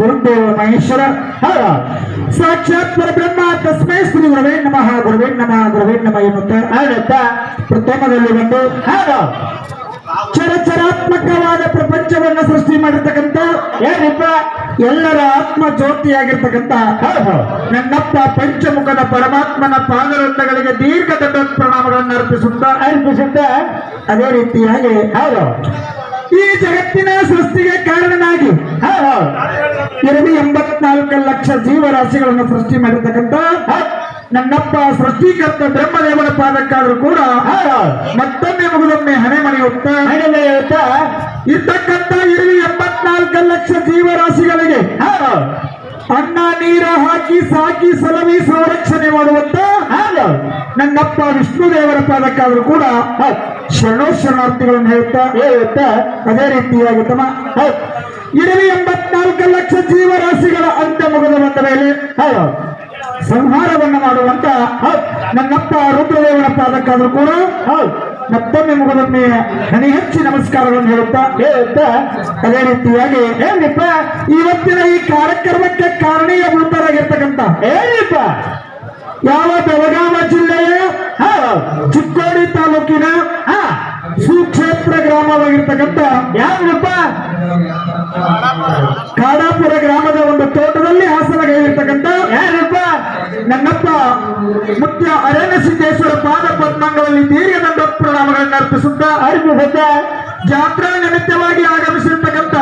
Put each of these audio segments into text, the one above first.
ಗುರುದೇವ ಮಹೇಶ್ವರ. ಸಾಕ್ಷಾತ್ ಪರಬ್ರಹ್ಮ ತಸ್ಮೈ ಶ್ರೀ ಗುರುವೇ ನಮಃ ಗುರುವೇ ನಮಃ ಗುರುವೇ ನಮಃ ಎನ್ನುತ್ತಾ ಹೌದಪ್ಪ ಪ್ರಥಮದಲ್ಲಿ ಬಂದು ಹೌದು ಚರಚರಾತ್ಮಕವಾದ ಪ್ರಪಂಚವನ್ನ ಸೃಷ್ಟಿ ಮಾಡಿರ್ತಕ್ಕಂಥ ಏನಪ್ಪ ಎಲ್ಲರ ಆತ್ಮ ಜ್ಯೋತಿಯಾಗಿರ್ತಕ್ಕಂಥ ನನ್ನಪ್ಪ ಪಂಚಮುಖದ ಪರಮಾತ್ಮನ ಪಾದರತ್ನಗಳಿಗೆ ದೀರ್ಘ ದೊಡ್ಡ ಪ್ರಣಾಮಗಳನ್ನು ಅರ್ಪಿಸುತ್ತಾ ಅರ್ಪಿಸುತ್ತ ಅದೇ ರೀತಿಯಾಗಿ ಹೌದು ಈ ಜಗತ್ತಿನ ಸೃಷ್ಟಿಗೆ ಕಾರಣನಾಗಿ ಹೌದು ಎರಡು ಎಂಬತ್ನಾಲ್ಕು ಲಕ್ಷ ಜೀವರಾಶಿಗಳನ್ನು ಸೃಷ್ಟಿ ಮಾಡಿರ್ತಕ್ಕಂಥ ನನ್ನಪ್ಪ ಸೃಷ್ಟಿಕರ್ತ ಬ್ರಹ್ಮದೇವನ ಪಾದಕ್ಕಾದ್ರೂ ಕೂಡ ಮತ್ತೊಮ್ಮೆ ಮುಗಿದೊಮ್ಮೆ ಹಣೆ ಮನೆಯುತ್ತಾ ಹಣೆ ಹೇಳ್ತಾ ಇರ್ತಕ್ಕಂಥ ಇರುವ ಎಂಬತ್ನಾಲ್ಕು ಲಕ್ಷ ಜೀವರಾಶಿಗಳಿಗೆ ಅನ್ನ ನೀರ ಹಾಕಿ ಸಾಕಿ ಸಲವಿ ಸಂರಕ್ಷಣೆ ಮಾಡುವಂತ ನನ್ನಪ್ಪ ವಿಷ್ಣು ದೇವರ ಪಾದಕ್ಕಾದ್ರೂ ಕೂಡ ಶರಣೋ ಶರಣಾರ್ಥಿಗಳನ್ನು ಹೇಳ್ತಾ ಹೇಳುತ್ತ. ಅದೇ ರೀತಿಯಾಗಿ ತಮ್ಮ ಇಡೀ ಎಂಬತ್ನಾಲ್ಕು ಲಕ್ಷ ಜೀವರಾಶಿಗಳ ಅಂತ್ಯ ಮುಗಿದು ಬಂದ ಮೇಲೆ ಹೌದು, ಸಂಹಾರವನ್ನು ಮಾಡುವಂತ ನನ್ನಪ್ಪ ರುದ್ರದೇವರ ಪಾದಕ್ಕಾದ್ರೂ ಕೂಡ, ಹೌದು, ಮತ್ತೊಮ್ಮೆ ಮುಗದೊಮ್ಮೆ ಹನಿ ಹೆಚ್ಚಿ ನಮಸ್ಕಾರಗಳನ್ನು ಹೇಳುತ್ತಾ ಹೇಳುತ್ತಾ, ಅದೇ ರೀತಿಯಾಗಿ ಏನಿಪ್ಪ ಇವತ್ತಿನ ಈ ಕಾರ್ಯಕ್ರಮಕ್ಕೆ ಕಾರಣೀಯ ಕಾರಣೀಯಭೂತರಾಗಿರ್ತಕ್ಕಂಥ ಏನಿಪ್ಪ ಯಾವ ಬೆಳಗಾವ ಜಿಲ್ಲೆಯ ಚಿಕ್ಕೋಡಿ ತಾಲೂಕಿನ ಸುಕ್ಷೇತ್ರ ಗ್ರಾಮವಾಗಿರ್ತಕ್ಕಂಥ ಯಾವಪ್ಪ ಕಾಡಾಪುರ ಗ್ರಾಮದ ಒಂದು ತೋಟದಲ್ಲಿ ಹಾಸನಗೈದಿರ್ತಕ್ಕಂಥ ಯಾರಪ್ಪ? ನನ್ನಪ್ಪ ಮುಖ್ಯ ಅರಣ್ಯ ಸಿದ್ದೇಶ್ವರ ಪಾದ ಪದ್ಮಂಗಳಲ್ಲಿ ದೀರ್ಘದಂಡ ಪ್ರಣಾಮಗಳನ್ನು ಅರ್ಪಿಸುತ್ತಾ ಅರ್ಪಿಸುತ್ತ ಜಾತ್ರಾ ನಿಮಿತ್ತವಾಗಿ ಆಗಮಿಸಿರ್ತಕ್ಕಂಥ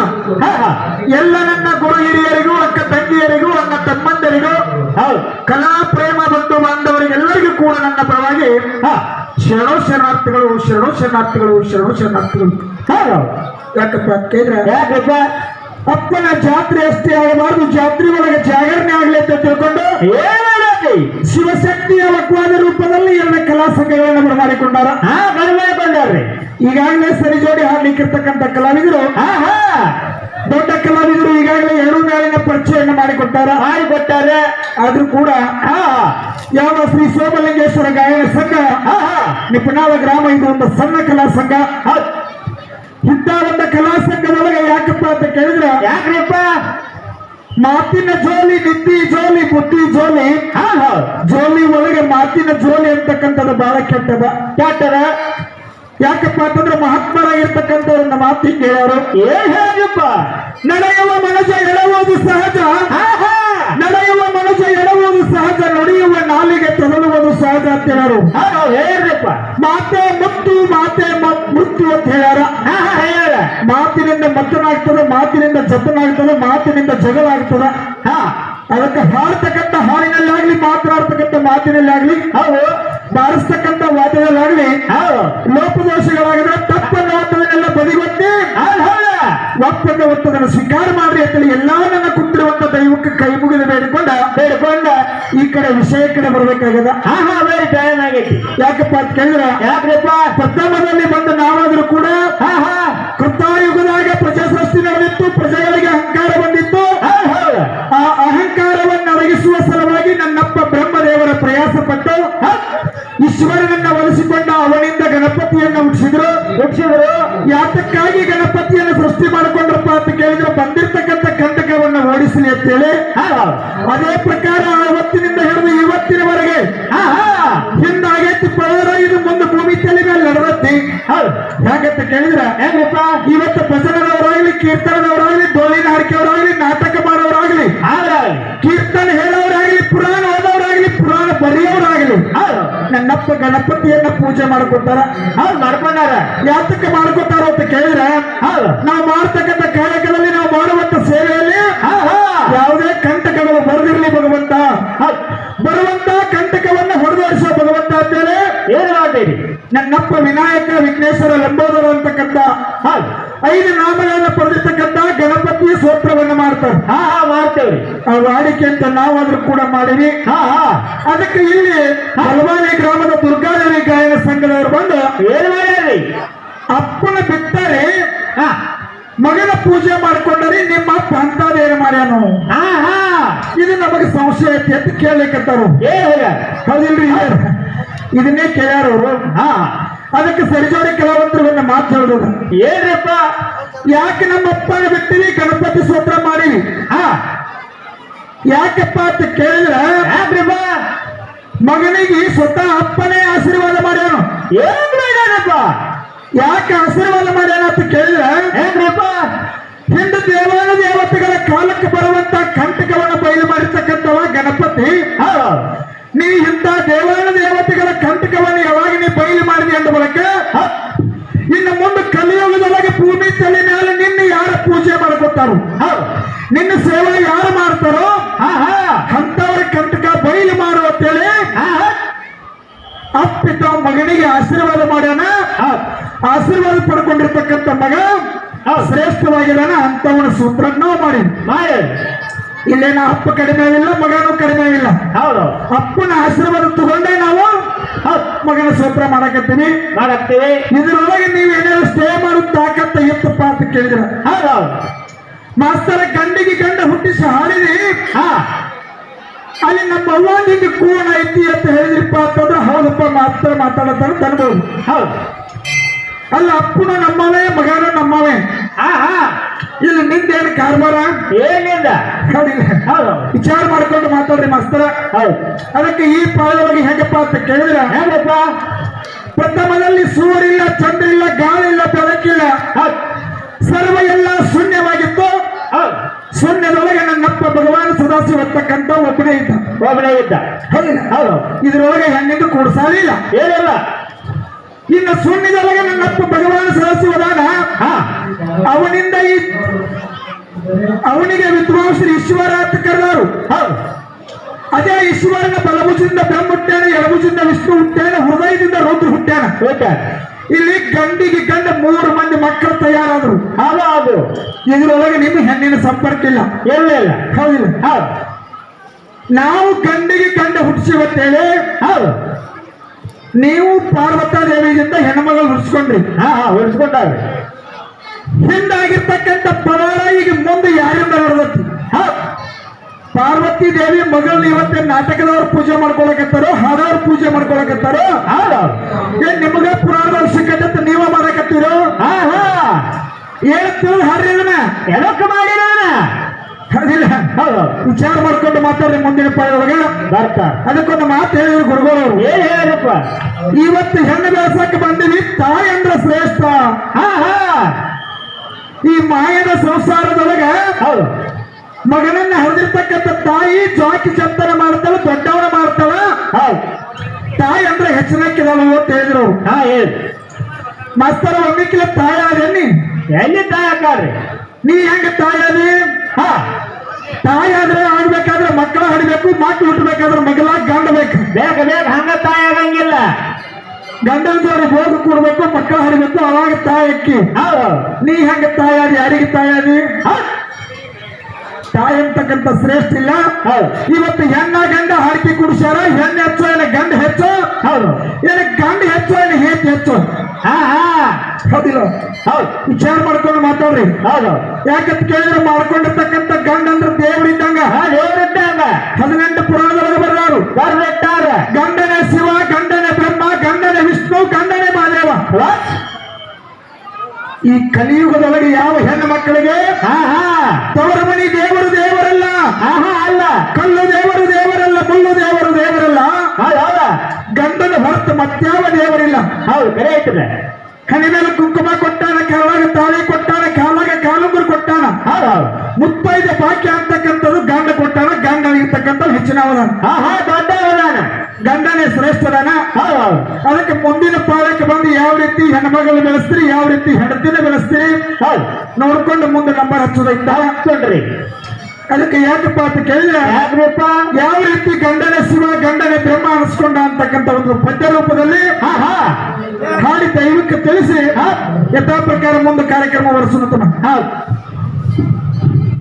ಎಲ್ಲ ನನ್ನ ಗುರು ಹಿರಿಯರಿಗೂ, ಅಕ್ಕ ತಂಗಿಯರಿಗೂ ಅನ್ನ ತಮ್ಮಂದರಿಗೂ ಕಲಾ ಪ್ರೇಮ ಬಂಧು ಬಾಂಧವರಿಗೆಲ್ಲರಿಗೂ ಕೂಡ ನನ್ನ ಪರವಾಗಿ ಶರಣೋ ಶರಣಾರ್ಥಿಗಳು ಶರಣೋ ಶರಣಾರ್ಥಿಗಳು ಶರಣೋ ಶರಣಾರ್ಥಿಗಳು. ಯಾಕಪ್ಪ ಕೇಂದ್ರ ಯಾಕಪ್ಪ? ಅಪ್ಪನ ಜಾತ್ರೆ ಅಷ್ಟೇ ಆಗಬಾರದು ಜಾತ್ರೆ ಒಳಗೆ ಜಾಗರಣೆ ಆಗಲಿ ಅಂತ ತಿಳ್ಕೊಂಡು ಶಿವಶಕ್ತಿಯ ವಕ್ವಾದ ರೂಪದಲ್ಲಿ ಎಲ್ಲ ಕಲಾ ಸಂಘಗಳನ್ನು ಬರಮಾಡಿಕೊಂಡಾರ ಹಾ ಬರ್ಬೇಕಂದ್ರಿ ಈಗಾಗಲೇ ಸರಿ ಜೋಡಿ ಹಾಡ್ಲಿಕ್ಕಿರ್ತಕ್ಕಂಥ ಕಲಾವಿದರು ಹಾ ಹಾ. ದೊಡ್ಡ ಕಲಾವಿದರು ಈಗಾಗಲೇ ಎರಡು ಮೇಲಿನ ಪರಿಚಯವನ್ನು ಮಾಡಿಕೊಟ್ಟಾರ. ಮಾಡಿಕೊಟ್ಟಾರೆ ಆದ್ರೂ ಕೂಡ ಆಹಾ ಯಾವ ಶ್ರೀ ಸೋಮಲಿಂಗೇಶ್ವರ ಗಾಯನ ಸಂಘ ನಿಪುಣಾಲ ಗ್ರಾಮ ಇದು ಒಂದು ಸಣ್ಣ ಕಲಾ ಸಂಘ. ಇಂಥ ಒಂದು ಕಲಾ ಸಂಘದೊಳಗೆ ಯಾಕಪ್ಪ ಅಂತ ಕೇಳಿದ್ರೆ ಯಾಕ್ರಪ್ಪ? ಮಾತಿನ ಜೋಲಿ ನಿದ್ದಿ ಜೋಲಿ ಬುದ್ಧಿ ಜೋಲಿ ಜೋಲಿ ಒಳಗೆ ಮಾತಿನ ಜೋಲಿ ಅಂತಕ್ಕಂಥದ್ದು ಬಹಳ ಕೆಟ್ಟದ. ಕೆಟ್ಟದ ಯಾಕಪ್ಪ ಅಂತಂದ್ರೆ ಮಹಾತ್ಮರ ಇರ್ತಕ್ಕಂಥ ಒಂದು ಮಾತಿ ಕೇಳೋರು ಏ ಹೇಗಪ್ಪ? ನಡೆಯುವ ಮನಸ್ಸ ಎಡವುದು ಸಹಜ. ಹಾ ಹಾ. ನಡೆಯುವ ಮನಸ್ಸ ಎಡವುದು ಸಹಜ. ನಡೆಯುವ ನಾಲಿಗೆ ತೊದಲುವುದು ಸಹಜ ಅಂತ ಹೇಳೋರು. ಹೇಳಪ್ಪ ಹೇಳ್ರಪ್ಪ. ಮಾತೆ ಮುತ್ತು ಮಾತೆ ಮುತ್ತು ಅಂತ ಹೇಳ್ಯಾರ. ಮಾತಿನಿಂದ ಮತ್ತನಾಗ್ತದೆ ಮಾತಿನಿಂದ ಜತನಾಗ್ತದೆ ಮಾತಿನಿಂದ ಜಗಳ ಆಗ್ತದೆ ಹಾ. ಅದಕ್ಕೆ ಹಾಡ್ತಕ್ಕಂಥ ಹಾಡಿನಲ್ಲಾಗ್ಲಿ ಮಾತನಾಡ್ತಕ್ಕಂಥ ಮಾತಿನಲ್ಲಾಗ್ಲಿ ಅವು ಲೋಪದೋಷಗಳಾಗಿದ್ರೆ ತಪ್ಪನ್ನು ಒತ್ತದನ್ನೆಲ್ಲ ಬದಿಗೊತ್ತಿ ಒಪ್ಪಂದ ಒತ್ತದನ್ನು ಸ್ವೀಕಾರ ಮಾಡ್ರಿ ಅಂತೇಳಿ ಎಲ್ಲಾ ನನ್ನ ಕುಂತಿರುವಂತ ದೈವಕ್ಕೆ ಕೈ ಮುಗಿದು ಬೇಡಿಕೊಂಡ ಬೇಡ್ಕೊಂಡ ಈ ಕಡೆ ವಿಷಯ ಕಡೆ ಬರ್ಬೇಕಾಗ್ಯದ. ಹಾ ಹಾ ಬೇರೆ ಟೈಮ್ ಆಗೈತಿ. ಯಾಕಪ್ಪ ಅಂತ ಕೇಳಿದ್ರೆ ಯಾಕ್ರಪ್ಪ? ಪ್ರಥಮದಲ್ಲಿ ಬಂದ ನಾವಾದ್ರೂ ಕೂಡ ಹಾ ಹಾ ಕೃತಾಯುಗದಾಗ ಪ್ರಜಾ ಸೃಷ್ಟಿ ನಡೆದಿತ್ತು. ಅದೇ ಪ್ರಕಾರ ಅವತ್ತಿನಿಂದ ಹಿಡಿದು ಇವತ್ತಿನವರೆಗೆ ಹಿಂದಾಗೈತಿ ಪವರ ಇದು ಮುಂದೆ ಭೂಮಿ ತಲೆ ಮೇಲೆ ನಡೆದತ್ತಿ ಯಾಕಂತ ಕೇಳಿದ್ರೆ ಹೆಂಗಪ್ಪ ಇವತ್ತು ಭಜನದವರಾಗ್ಲಿ ಕೀರ್ತನದವರಾಗ್ಲಿ ಡೋಲಿನ ಹಾರಿಕೆಯವರಾಗ್ಲಿ ನನ್ನಪ್ಪ ಗಣಪತಿಯನ್ನ ಪೂಜೆ ಮಾಡ್ಕೊತಾರ ಹೌದು ನಡ್ಕೊಂಡಾರ ಯಾತಕ್ಕೆ ಮಾಡ್ಕೊತಾರ ಅಂತ ಕೇಳಿದ್ರೆ ನಾವು ಮಾಡ್ತಕ್ಕಂಥ ಕಾರ್ಯಕ್ರಮದಲ್ಲಿ ನಾವು ಮಾಡುವಂತ ಸೇವೆಯಲ್ಲಿ ಯಾವುದೇ ಕಂಟಕಗಳು ಬರೆದಿರಲಿ ಭಗವಂತ. ಬರುವಂತ ಕಂಟಕವನ್ನ ಹೊಡೆದೋಡಿಸೋ ಭಗವಂತ ಅಂತೇಳಿ ಏನ್ ನನ್ನಪ್ಪ ವಿನಾಯಕ ವಿಘ್ನೇಶ್ವರ ಲಂಬೋದರ ಅಂತಕ್ಕಂಥ ಐದು ನಾಮಗಳನ್ನ ಪಡೆದಿರ್ತಕ್ಕಂಥ ಗಣಪತಿ ಸ್ತೋತ್ರವನ್ನು ಮಾಡ್ತಾರೆ. ಹಾ ಹಾ ಮಾಡ್ತೇವ್ರಿ. ಆ ವಾಡಿಕೆ ಅಂತ ನಾವಾದ್ರೂ ಕೂಡ ಮಾಡಿವಿ. ಹಾ ಹಾ. ಅದಕ್ಕೆ ಇಲ್ಲಿ ಹಲವಾರು ಗ್ರಾಮದ ದುರ್ಗಾದೇವಿ ಗಾಯನ ಸಂಘದವರು ಬಂದು ಏನ್ ಅಪ್ಪನ ಬಿಟ್ಟರೆ ಹಾ. ಮಗನ ಪೂಜೆ ಮಾಡ್ಕೊಂಡರೆ ನಿಮ್ಮ ಅಪ್ಪ ಅಂತದೇನು ಮಾಡ್ಯಾನು. ಹಾ ಹಾ. ಇದು ನಮಗೆ ಸಂಶಯ ಐತಿ ಅಂತ ಕೇಳಲಿಕ್ಕಂತಾರು ಹೇಳ್ಯಾರ? ಹೌದಿಲ್ರಿ? ಇದನ್ನೇ ಕೇಳ್ಯಾರ ಅವರು ಹಾ. ಅದಕ್ಕೆ ಸರಿಜೋಡಿ ಕೆಲವಂತರನ್ನ ಮಾತು ಹೇಳ್ಬೋದು ಏನ್ರಪ್ಪ? ಯಾಕೆ ನಮ್ಮ ಅಪ್ಪನ ಬಿಟ್ಟಿವಿ ಗಣಪತಿ ಸ್ತೋತ್ರ ಮಾಡಿವಿ ಹಾ? ಯಾಕಪ್ಪ ಅಂತ ಕೇಳಿದ್ರೆ ಯಾಕ್ರಿಪ್ಪ ಮಗನಿಗೆ ಸ್ವತಃ ಅಪ್ಪನೇ ಆಶೀರ್ವಾದ ಮಾಡ್ಯಾನು. ಏನ್ ಮಾಡ್ಯಾನಪ್ಪ ಯಾಕೆ ಆಶೀರ್ವಾದ ಮಾಡ್ಯಾನ ಅಂತ ಕೇಳಿದ್ರೆ, ಏನ್ರಿಪ್ಪ? ಹಿಂದೆ ದೇವಾನ ದೇವತೆಗಳ ಕಾಲಕ್ಕೆ ಬರುವಂತ ಕಂಟಕವನ್ನು ಬಯಲು ಮಾಡಿರ್ತಕ್ಕಂಥವ ಗಣಪತಿ. ಹೌದು. ನೀ ಇಂಥ ದೇವಾನ ದೇವತೆಗಳ ಕಂಟಕವನ್ನು ಯಾವಾಗ ನೀ ಬಯಲು ಮಾಡಿದೆ ಅಂದ ಬಳಕೆ ಇನ್ನು ಮುಂದೆ ಕಲಿಯುಗದೊಳಗೆ ಭೂಮಿ ತಲೆ ಮೇಲೆ ನಿನ್ನ ಯಾರ ಪೂಜೆ ಮಾಡ್ಕೊತಾರೋ? ನಿನ್ನ ಸೇವೆ ಯಾರು ಮಾಡ್ತಾರೋ? ಅಂತವರ ಕಂಟಕ ಬಯಲು ಮಾಡು ಅಂತೇಳಿ ಅಪ್ಪಿತ ಮಗನಿಗೆ ಆಶೀರ್ವಾದ ಮಾಡ್ಯಾನ. ಆಶೀರ್ವಾದ ಪಡ್ಕೊಂಡಿರ್ತಕ್ಕಂಥ ಮಗ. ಶ್ರೇಷ್ಠವಾಗಿದ್ದಾನ ಅಂತವನ ಸೂತ್ರನ್ನೂ ಮಾಡಿ ಮಾಡಿ ಇಲ್ಲೇನ ಅಪ್ಪ ಕಡಿಮೆ ಇಲ್ಲ ಮಗನು ಕಡಿಮೆ ಇಲ್ಲ. ಹೌದು. ಅಪ್ಪನ ಆಶೀರ್ವಾದ ತಗೊಂಡೆ ನಾವು ಮಗನ ಸೂತ್ರ ಮಾಡಕತ್ತೀನಿ. ಮಾಡಾಕ್ತೀವಿ ಇದ್ರೊಳಗೆ ನೀವು ಏನೇನು ಸ್ಟೇ ಮಾಡೋದು ತಾಕತ್ತ ಇತ್ತಪ್ಪ ಅಂತ ಕೇಳಿದ್ರ. ಹೌದು ಮಾಸ್ತರ ಗಂಡಿಗೆ ಗಂಡ ಹುಟ್ಟಿಸಿ ಹಾಡಿದಿ ಹಾ. ಅಲ್ಲಿ ನಮ್ಮ ಅವ್ವ ನಿಮಗೆ ಕೂಣ ಐತಿ ಅಂತ ಹೇಳಿದ್ರಿಪ್ಪ ಅಂತಂದ್ರೆ ಹೌದಪ್ಪ ಮಾಸ್ತರ ಮಾತಾಡತ್ತಾರೆ ಅನ್ಬೋದು ಹೌದು. ಅಲ್ಲ ಅಪ್ಪನ ನಮ್ಮನೇ ಮಗನ ಇಲ್ಲಿ ನಿಂದೇನು ಕಾರ್ಬಾರ? ಏನಿಲ್ಲ ಹೌದಿಲ್ಲ. ಹೌದು. ವಿಚಾರ ಮಾಡ್ಕೊಂಡು ಮಾತಾಡ್ರಿ ಮಾಸ್ತರ. ಹೌದು. ಅದಕ್ಕೆ ಈ ಪಾಲವಾಗಿ ಹೇಗಪ್ಪ ಅಂತ ಕೇಳಿದ್ರೆ ಹೇಗಪ್ಪ? ಪ್ರಥಮದಲ್ಲಿ ಸೂರಿಲ್ಲ ಚಂದ್ರ ಇಲ್ಲ ಗಾಳಿ ಇಲ್ಲ ಬೆಳಕಿಲ್ಲ ಸರ್ವ ಎಲ್ಲ ಶೂನ್ಯವಾಗಿತ್ತು. ಶೂನ್ಯದೊಳಗೆ ನನ್ನಪ್ಪ ಭಗವಾನ್ ಸದಾಶಿವ ಅಂತಕ್ಕಂಥ ಒಬ್ಬನೇ ಇದ್ದ. ಒಬ್ಬನೇ ಇದ್ದ. ಹೌದಿಲ್ಲ? ಹೌದು. ಇದ್ರೊಳಗೆ ಹೆಣ್ಣಿಂದ ಕೂಡ್ಸಾಲಿಲ್ಲ ಏನಿಲ್ಲ? ಇನ್ನು ಶೂನ್ಯದೊಳಗೆ ನನ್ನಪ್ಪ ಭಗವಾನ್ ಸದಾಸಿ ಹಾ. ಅವನಿಂದ ಈ ಅವನಿಗೆ ವಿದ್ವಾಂಸರು ಈಶ್ವರ ಅಂತ ಕರೆದಾರು ಹೌದು. ಅದೇ ಈಶ್ವರನ ಬಲಭುಜದಿಂದ ಬ್ರಹ್ಮ ಹುಟ್ಟ್ಯಾನ ಎಡಭುಜದಿಂದ ವಿಷ್ಣು ಹುಟ್ಟ್ಯಾನ ಹೃದಯದಿಂದ ರುದ್ರ ಹುಟ್ಟ್ಯಾನ ಇಲ್ಲಿ ಗಂಡಿಗೆ ಗಂಡ ಮೂರು ಮಂದಿ ಮಕ್ಕಳು ತಯಾರಾದ್ರು. ಹೌದು ಅದು ಇದ್ರೊಳಗೆ ನಿಮ್ಮ ಹೆಣ್ಣಿನ ಸಂಪರ್ಕ ಇಲ್ಲ. ಇಲ್ಲ ಇಲ್ಲ. ಹೌದಿಲ್ಲ? ಹೌದು. ನಾವು ಗಂಡಿಗೆ ಗಂಡ ಹುಟ್ಟಿಸಿವತ್ತೇಳಿ ಹೌದು. ನೀವು ಪಾರ್ವತಾ ದೇವಿಗಿಂತ ಹೆಣ್ಮಗಳು ಹುಡ್ಸ್ಕೊಂಡ್ರಿ ಹಾ ಹಾ ಉಳಿಸ್ಕೊಂಡಾರೆ ಹಿಂದಾಗಿರ್ತಕ್ಕಂಥ ಪವಾಡ ಈಗ ಮುಂದೆ ಯಾರಿಂದ ಹೌದು ಪಾರ್ವತಿ ದೇವಿ ಮಗಳು ಇವತ್ತೇ ನಾಟಕದವ್ರು ಪೂಜೆ ಮಾಡ್ಕೊಳಕತ್ತಾರೋ ಹಾಡವ್ರು ಪೂಜೆ ಮಾಡ್ಕೊಳಕತ್ತಾರೋ? ಹೌದು ಏನ್ ನಿಮಗ ಪುರಾಣ ಸಿಕ್ಕಂತ ನೀವ ಮಾಡಕತ್ತೀರೋ? ಹಾ ಹಾ. ಹೇಳ್ತೀವಿ ಹಾಡ್ರಿ ಅದನ್ನ ಎದಕ್ಕೆ ಮಾಡಿರೋಣ ಹೌದಿಲ್ಲ ಹೌದು. ವಿಚಾರ ಮಾಡ್ಕೊಂಡು ಮಾತಾಡ್ರಿ ಮುಂದಿನ ಪಾಯೊಳಗ ಬರ್ತಾರ ಅದಕ್ಕೊಂದು ಮಾತು ಹೇಳಿದ್ರು ಗುರುಗಳು ಏ ಹೇಳಪ್ಪ ಇವತ್ತು ಹೆಣ್ಣು ಬೆಳೆಸಕ್ಕೆ ಬಂದಿವಿ ತಾಯಿ ಅಂದ್ರೆ ಶ್ರೇಷ್ಠ. ಹಾ ಹಾ. ಈ ಮಾಯದ ಸಂಸಾರದೊಳಗ ಹೌದು. ಮಗನನ್ನ ಹರಿದಿರ್ತಕ್ಕಂಥ ತಾಯಿ ಜಾಕಿ ಚಂತನ ಮಾಡ್ತಾಳ ದೊಡ್ಡವನ ಮಾಡ್ತಾಳ. ಹೌದು. ತಾಯಿ ಅಂದ್ರೆ ಹೆಚ್ಚಿನಕ್ಕಿದಾವ ಅಂತ ಹೇಳಿದ್ರು ಮಸ್ತರ ಹಾ ಹೇಳಿ. ಮಾಸ್ತರ ತಾಯಿ ಆದೇನಿ ಎಲ್ಲಿ ತಾಯಕ್ಕಾರ್ರಿ ನೀ ಹೆಂಗ ತಾಯಿ ಆದಿ? ಹಾ. ತಾಯಿ ಆದ್ರೆ ಆಡ್ಬೇಕಾದ್ರೆ ಮಕ್ಕಳ ಹಡಿಬೇಕು ಮಕ್ಕಳು ಹುಟ್ಟಬೇಕಾದ್ರೆ ಮಗಲ ಗಂಡ ಬೇಕು ಬೇಗ ಬೇಗ ಹಂಗ ತಾಯಾಗಂಗಿಲ್ಲ ಗಂಡನ ಜೋಡಿ ಹೋಗಿ ಕೂಡ್ಬೇಕು, ಮಕ್ಕಳ ಹಡಿಬೇಕು ಅವಾಗ ತಾಯಿ ಅಕ್ಕಿ ನೀ ಹೆಂಗ ತಾಯಾದಿ ಯಾರಿಗೆ ತಾಯಾದಿ ತಾಯಿ ಅಂತಕ್ಕಂಥ ಶ್ರೇಷ್ಠ ಇಲ್ಲ. ಇವತ್ತು ಹೆಣ್ಣ ಗಂಡ ಹಾಡಿಕೆ ಕುಡಿಸ್ಯಾರ, ಹೆಣ್ಣು ಹೆಚ್ಚು ಏನ ಗಂಡ ಹೆಚ್ಚು? ಹೌದು ಏನ ಗಂಡ ಹೆಚ್ಚು ಏನ ಹೇತ್ ಹೆಚ್ಚು? ಹಾ ಹಾ. ಹೌದಿಲ್ಲ. ಹೌದು. ವಿಚಾರ ಮಾಡ್ಕೊಂಡು ಮಾತಾಡ್ರಿ. ಹೌದು. ಯಾಕಂತ ಕೇಳಿದ್ರೆ ಮಾಡ್ಕೊಂಡಿರ್ತಕ್ಕಂಥ ಗಂಡ ಅಂದ್ರೆ ದೇವರಿದ್ದಂಗ ದೇವ್ರಿದ್ದಂಗ ಹದಿನೆಂಟು ಪುರಾಣದೊಳಗೆ ಬರೋರು ಬರ್ದಿಟ್ಟಾರ. ಗಂಡನ ಶಿವ ಗಂಡನೇ ಬ್ರಹ್ಮ ಗಂಡನೇ ವಿಷ್ಣು ಗಂಡನೇ ಮಹಾದೇವ What? ಈ ಕಲಿಯುಗದೊಳಗೆ ಯಾವ ಹೆಣ್ಣು ಮಕ್ಕಳಿಗೆ? ತವರ ಮನಿ ದೇವರು ದೇವರಲ್ಲ. ಅಲ್ಲ. ಕಲ್ಲು ದೇವರು ದೇವರಲ್ಲ ಮುಳ್ಳು ದೇವರು ದೇವರಲ್ಲ. ಗಂಡನ ಹೊರತು ಮತ್ಯಾವ ದೇವರಿಲ್ಲ. ಹೌದು ಕರೆ ಐತದೆ ಕಣಿಮೇಲೆ ಕುಂಕುಮ ಕೊಟ್ಟಾನ ಕಾಲಾಗ ತಾಳಿ ಕೊಟ್ಟಾನ ಕಾಲಾಗ ಕಾಲುಂಗುರು ಕೊಟ್ಟಾನ. ಮುತ್ತೈದ ಬಾಕ್ಯ ಅಂತಕ್ಕಂಥದ್ದು ಗಂಡ ಕೊಟ್ಟಾನ ಗಂಡ ಇರ್ತಕ್ಕಂಥ ಹೆಚ್ಚಿನ ಅವದಾನ ಹಾ ಹಾ ದೊಡ್ಡ ಅವದಾನ ಗಂಡನೇ ಶ್ರೇಷ್ಠದಾನ ಅದಕ್ಕೆ ಮುಂದಿನ ಪಾಳಕ್ಕೆ ಬಂದು ಯಾವ ರೀತಿ ಹೆಣ್ಮಗಳು ಬೆಳೆಸ್ತೀರಿ ಯಾವ ರೀತಿ ಹೆಂಡತಿನ ಬೆಳೆಸ್ತೀರಿ? ಹೌದು. ನೋಡ್ಕೊಂಡು ಮುಂದೆ ನಂಬರ್ ಹಚ್ಚೋದೈತ ಹಾಕ್ಕೊಂಡ್ರಿ ಅದಕ್ಕೆ ಯಾಕಪ್ಪ ಅಂತ ಕೇಳಿದ್ರೆ ಯಾವ ರೀತಿ ಗಂಡನೇ ಶಿವ ಗಂಡನೇ ಬ್ರಹ್ಮ ಅನಿಸ್ಕೊಂಡ ಅಂತಕ್ಕಂಥ ಒಂದು ಪದ್ಯ ರೂಪದಲ್ಲಿ ಹಾಡಿ ದೈವಕ್ಕೆ ತಿಳಿಸಿ ಯಥಾ ಪ್ರಕಾರ ಮುಂದೆ ಕಾರ್ಯಕ್ರಮ ಹೌದು.